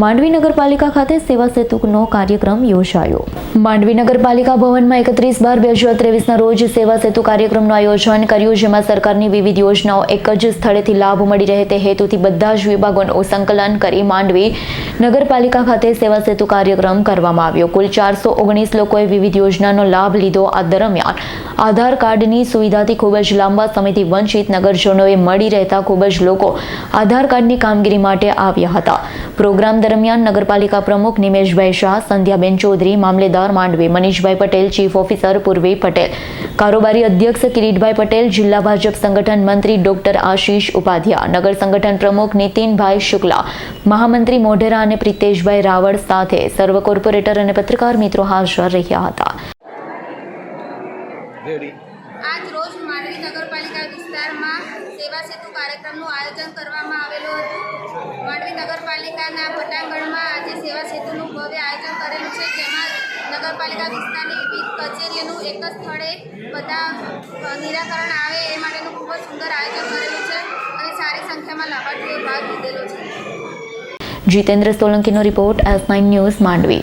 માંડવી નગરપાલિકા ખાતે સેવા સેતુનો કાર્યક્રમ યોજાયો. માંડવી નગરપાલિકા ભવનમાં એકત્રીસ બાર બે હજાર ત્રેવીસના રોજ સેવા સેતુ કાર્યક્રમનું આયોજન કર્યું, જેમાં સરકારની વિવિધ યોજનાઓ એક જ સ્થળેથી લાભ મળી રહે તે હેતુથી બધા જ વિભાગોનું સંકલન કરી માંડવી નગરપાલિકા ખાતે સેવા સેતુ કાર્યક્રમ કરવામાં આવ્યો. કુલ ચારસો ઓગણીસ લોકોએ વિવિધ યોજનાનો લાભ લીધો. આ દરમિયાન આધાર કાર્ડની સુવિધાથી ખૂબ જ લાંબા સમયથી વંચિત નગરજનોએ મળી રહેતા ખૂબ જ લોકો આધાર કાર્ડની કામગીરી માટે આવ્યા હતા. પ્રોગ્રામ દરમિયાન નગરપાલિકા પ્રમુખ નિમેશભાઈ શાહ સંધ્યાબેન ચૌધરી મામલેદાર માંડવી મનીષભાઈ પટેલ ચીફ ઓફિસર પૂર્વી પટેલ. કારોબારી અધ્યક્ષ કિરીટભાઈ પટેલ જિલ્લા ભાજપ સંગઠન મંત્રી ડોક્ટર આશીષ ઉપાધ્યા નગર સંગઠન પ્રમુખ નીતિનભાઈ શુક્લા મહામંત્રી મોઢેરા અને પ્રિતેશભાઈ રાવળ સાથે સર્વ કોર્પોરેટર અને પત્રકાર મિત્રો હાજર રહ્યા હતા. આજ રોજ માંડવી નગરપાલિકા વિસ્તારમાં સેવા સેતુ કાર્યક્રમનું આયોજન કરવામાં આવેલું હતું. નગરપાલિકાના પટાંગણમાં આજે સેવા સેતુનું ભવ્ય આયોજન કરેલું છે. જેમાં નગરપાલિકા વિસ્તારની વિવિધ કચેરીઓનું એક જ સ્થળે બધા નિરાકરણ આવે એ માટેનું ખૂબ જ સુંદર આયોજન કરેલું છે અને સારી સંખ્યામાં લાભાર્થીઓ ભાગ લીધેલો છે. Jitendra સોલંકીનો report S nine news Mandvi.